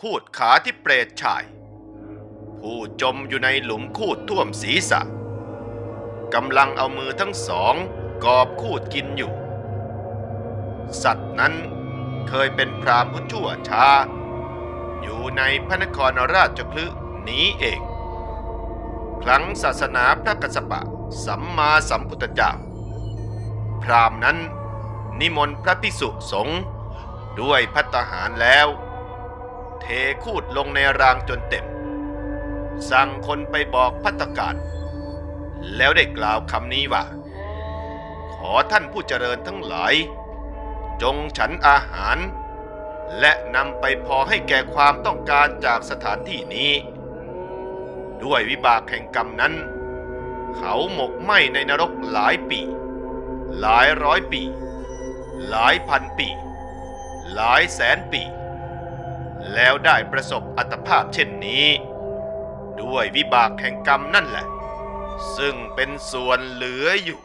คูดขาที่เปรตชาย ผู้จมอยู่ในหลุมคูดท่วมศีรษะกำลังเอามือทั้งสองกอบคูดกินอยู่ สัตว์นั้นเคยเป็นพรามผู้ชั่วช้า อยู่ในพระนครราชคลึนี้เอง ครั้งศาสนาพระกัสสปะสัมมาสัมพุทธเจ้า พรามนั้นนิมนต์พระภิกษุสงฆ์ด้วยพัตตาหารแล้ว เทคูดลงในรางจนเต็ม สั่งคนไปบอกพัตการแล้วได้กล่าวคำนี้ว่า ขอท่านผู้เจริญทั้งหลาย จงฉันอาหาร และนำไปพอให้แก่ความต้องการจากสถานที่นี้ ด้วยวิบากแห่งกรรมนั้น เขาหมกไหม้ในนรกหลายปี หลายร้อยปี หลายพันปี หลายแสนปี แล้วได้ประสบอัตภาพเช่นนี้ ด้วยวิบากแห่งกรรมนั่นแหละ ซึ่งเป็นส่วนเหลืออยู่